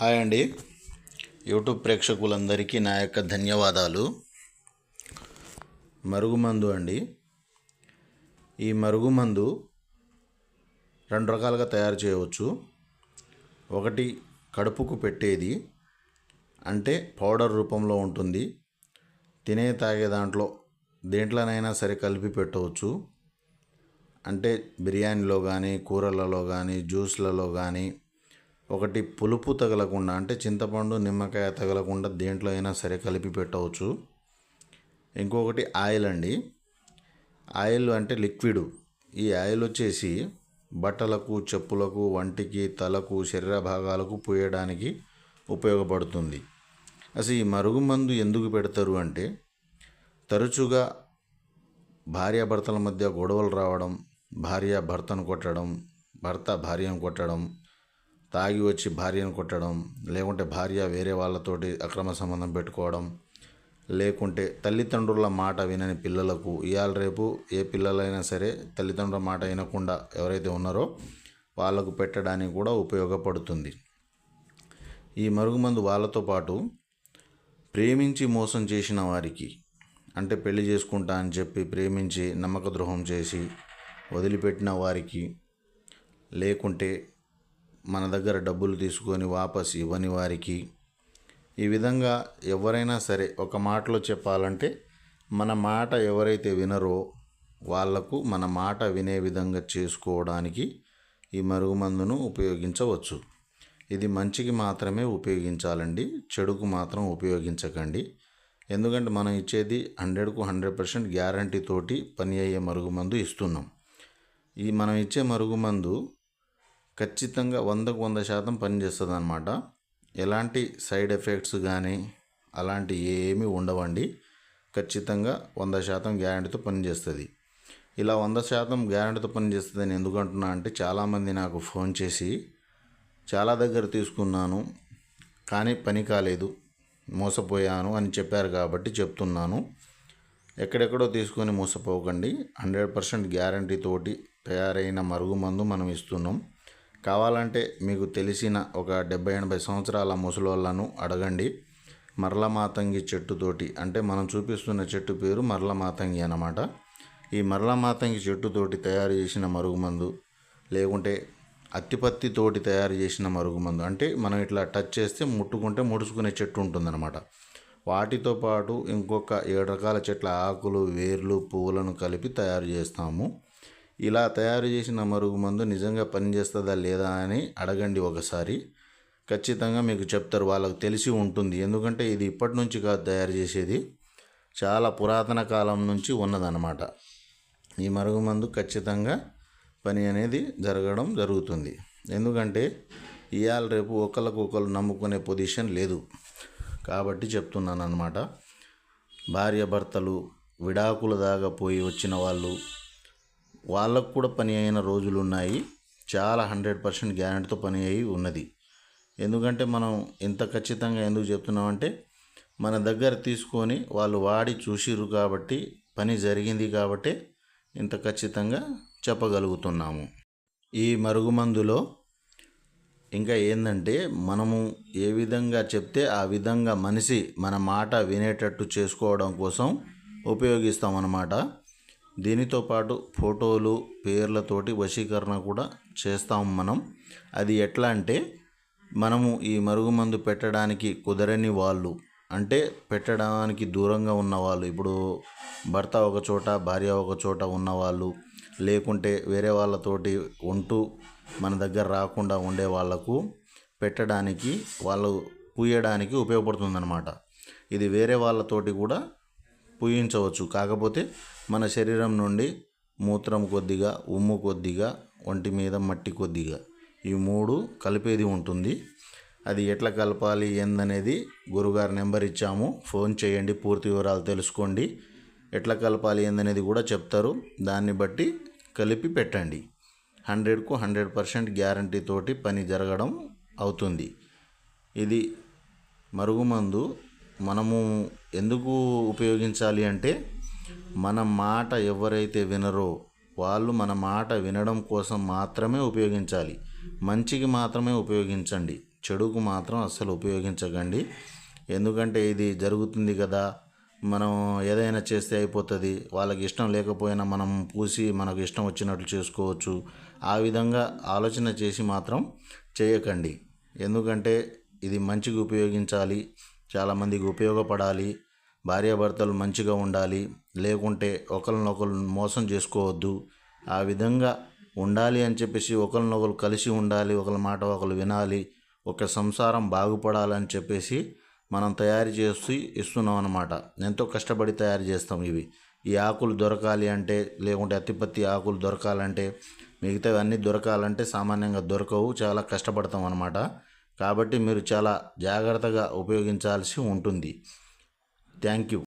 Hi అండి. YouTube ప్రేక్షకులందరికీ నా యొక్క ధన్యవాదాలు. మరుగుమందు అండి. ఈ మరుగుమందు రెండు రకాలుగా తయారు చేయవచ్చు. ఒకటి కడుపుకు పెట్టేది అంటే పౌడర్ రూపంలో ఉంటుంది. తినే తాగే దాంట్లో దేంట్లోనైనా సరే కలిపి పెట్టవచ్చు. అంటే బిర్యానీలో కానీ కూరలలో కానీ జ్యూస్లలో కానీ ఒకటి పులుపు తగలకుండా అంటే చింతపండు నిమ్మకాయ తగలకుండా దేంట్లో అయినా సరే కలిపి పెట్టవచ్చు. ఇంకొకటి ఆయిల్ అండి. ఆయిల్ అంటే లిక్విడ్. ఈ ఆయిల్ వచ్చేసి బట్టలకు చెప్పులకు వంటికి తలకు శరీర భాగాలకు పూయడానికి ఉపయోగపడుతుంది. అసలు ఈ మరుగుమందు ఎందుకు పెడతారు అంటే తరచుగా భార్యాభర్తల మధ్య గొడవలు రావడం భార్య భర్తను కొట్టడం భర్త భార్యను కొట్టడం తాగి వచ్చి భార్యను కొట్టడం లేకుంటే భార్య వేరే వాళ్ళతోటి అక్రమ సంబంధం పెట్టుకోవడం లేకుంటే తల్లిదండ్రుల మాట వినని పిల్లలకు ఇవాళ రేపు ఏ పిల్లలైనా సరే తల్లిదండ్రుల మాట వినకుండా ఎవరైతే ఉన్నారో వాళ్ళకు పెట్టడానికి కూడా ఉపయోగపడుతుంది. ఈ మరుగుమందు వాళ్ళతో పాటు ప్రేమించి మోసం చేసిన వారికి అంటే పెళ్ళి చేసుకుంటా అని చెప్పి ప్రేమించి నమ్మక ద్రోహం చేసి వదిలిపెట్టిన వారికి లేకుంటే మన దగ్గర డబ్బులు తీసుకొని వాపస్ ఇవ్వని వారికి. ఈ విధంగా ఎవరైనా సరే ఒక మాటలో చెప్పాలంటే మన మాట ఎవరైతే వినరో వాళ్ళకు మన మాట వినే విధంగా చేసుకోవడానికి ఈ మరుగుమందును ఉపయోగించవచ్చు. ఇది మంచికి మాత్రమే ఉపయోగించాలండి చెడుకు మాత్రం ఉపయోగించకండి. ఎందుకంటే మనం ఇచ్చేది హండ్రెడ్కు హండ్రెడ్ పర్సెంట్ గ్యారంటీ తోటి పని అయ్యే మరుగుమందు ఇస్తున్నాం. ఈ మనం ఇచ్చే మరుగుమందు ఖచ్చితంగా వందకు వంద శాతం పనిచేస్తుంది అనమాట ఎలాంటి సైడ్ ఎఫెక్ట్స్ కానీ అలాంటి ఏమీ ఉండవండి. ఖచ్చితంగా వంద శాతం గ్యారంటీతో పనిచేస్తుంది. ఇలా వంద శాతం గ్యారంటీతో పనిచేస్తుందని ఎందుకు అంటున్నా అంటే చాలామంది నాకు ఫోన్ చేసి చాలా దగ్గర తీసుకున్నాను కానీ పని కాలేదు మోసపోయాను అని చెప్పారు కాబట్టి చెప్తున్నాను. ఎక్కడెక్కడో తీసుకొని మోసపోకండి. హండ్రెడ్ పర్సెంట్ గ్యారంటీ తోటి తయారైన మరుగుమందు మనం ఇస్తున్నాం. కావాలంటే మీకు తెలిసిన ఒక డెబ్బై ఎనభై సంవత్సరాల ముసలోళ్ళను అడగండి. మరల మాతంగి చెట్టుతోటి అంటే మనం చూపిస్తున్న చెట్టు పేరు మరల మాతంగి అన్నమాట. ఈ మరల మాతంగి చెట్టుతోటి తయారు చేసిన మరుగుమందు లేకుంటే అత్తిపత్తితోటి తయారు చేసిన మరుగుమందు అంటే మనం ఇట్లా టచ్ చేస్తే ముట్టుకుంటే ముడుచుకునే చెట్టు ఉంటుందన్నమాట. వాటితో పాటు ఇంకొక ఏడు రకాల చెట్ల ఆకులు వేర్లు పువ్వులను కలిపి తయారు చేస్తాము. ఇలా తయారు చేసిన మరుగుమందు నిజంగా పనిచేస్తుందా లేదా అని అడగండి ఒకసారి. ఖచ్చితంగా మీకు చెప్తారు వాళ్ళకు తెలిసి ఉంటుంది. ఎందుకంటే ఇది ఇప్పటి నుంచి కాదు తయారు చేసేది. చాలా పురాతన కాలం నుంచి ఉన్నదన్నమాట. ఈ మరుగుమందు ఖచ్చితంగా పని అనేది జరగడం జరుగుతుంది. ఎందుకంటే ఇవాళ రేపు ఒకళ్ళకు ఒకరు నమ్ముకునే పొజిషన్ లేదు కాబట్టి చెప్తున్నాను అనమాట భార్య భర్తలు విడాకుల దాకా పోయి వచ్చిన వాళ్ళు వాళ్ళకు కూడా పని అయిన రోజులు ఉన్నాయి. చాలా హండ్రెడ్ పర్సెంట్ గ్యారంటీతో పని అయి ఉన్నది. ఎందుకంటే మనం ఇంత ఖచ్చితంగా ఎందుకు చెప్తున్నామంటే మన దగ్గర తీసుకొని వాళ్ళు వాడి చూసిర్రు కాబట్టి పని జరిగింది కాబట్టి ఇంత ఖచ్చితంగా చెప్పగలుగుతున్నాము. ఈ మరుగుమందులో ఇంకా ఏంటంటే మనము ఏ విధంగా చెప్తే ఆ విధంగా మనిషి మన మాట వినేటట్టు చేసుకోవడం కోసం ఉపయోగిస్తామన్నమాట. దీనితో పాటు ఫోటోలు పేర్లతోటి వశీకరణ కూడా చేస్తాం మనం. అది ఎట్లా అంటే మనము ఈ మరుగుమందు పెట్టడానికి కుదరని వాళ్ళు అంటే పెట్టడానికి దూరంగా ఉన్నవాళ్ళు ఇప్పుడు భర్త ఒక చోట భార్య ఒక చోట ఉన్నవాళ్ళు లేకుంటే వేరే వాళ్ళతోటి ఉంటూ మన దగ్గర రాకుండా ఉండే వాళ్ళకు పెట్టడానికి వాళ్ళు పూయడానికి ఉపయోగపడుతుందన్నమాట. ఇది వేరే వాళ్ళతోటి కూడా పూయించవచ్చు. కాకపోతే మన శరీరం నుండి మూత్రం కొద్దిగా ఉమ్ము కొద్దిగా ఒంటి మీద మట్టి కొద్దిగా ఈ మూడు కలిపేది ఉంటుంది. అది ఎట్లా కలపాలి ఏందనేది గురుగారు నెంబర్ ఇచ్చాము. ఫోన్ చేయండి పూర్తి వివరాలు తెలుసుకోండి. ఎట్లా కలపాలి ఏందనేది కూడా చెప్తారు. దాన్ని బట్టి కలిపి పెట్టండి. హండ్రెడ్కు హండ్రెడ్ పర్సెంట్ గ్యారంటీ తోటి పని జరగడం అవుతుంది. ఇది మరుగుమందు మనము ఎందుకు ఉపయోగించాలి అంటే మన మాట ఎవరైతే వినరో వాళ్ళు మన మాట వినడం కోసం మాత్రమే ఉపయోగించాలి. మంచికి మాత్రమే ఉపయోగించండి. చెడుకు మాత్రం అస్సలు ఉపయోగించకండి. ఎందుకంటే ఇది జరుగుతుంది కదా. మనం ఏదైనా చేస్తే అయిపోతుంది. వాళ్ళకి ఇష్టం లేకపోయినా మనం పూసి మనకు ఇష్టం వచ్చినట్లు చేసుకోవచ్చు. ఆ విధంగా ఆలోచన చేసి మాత్రం చేయకండి. ఎందుకంటే ఇది మంచిగా ఉపయోగించాలి. చాలామందికి ఉపయోగపడాలి. భార్యాభర్తలు మంచిగా ఉండాలి. లేకుంటే ఒకరినొకరు మోసం చేసుకోవద్దు. ఆ విధంగా ఉండాలి అని చెప్పేసి ఒకరినొకరు కలిసి ఉండాలి. ఒకరి మాట ఒకరు వినాలి. ఒక సంసారం బాగుపడాలని చెప్పేసి మనం తయారు చేసి ఇస్తున్నాం అన్నమాట. ఎంతో కష్టపడి తయారు చేస్తాం ఇవి. ఈ ఆకులు దొరకాలి అంటే లేకుంటే అత్తిపత్తి ఆకులు దొరకాలంటే మిగతావి అన్నీ దొరకాలంటే సామాన్యంగా దొరకవు. చాలా కష్టపడతాం అన్నమాట. కాబట్టి మీరు చాలా జాగ్రత్తగా ఉపయోగించాల్సి ఉంటుంది. Thank you.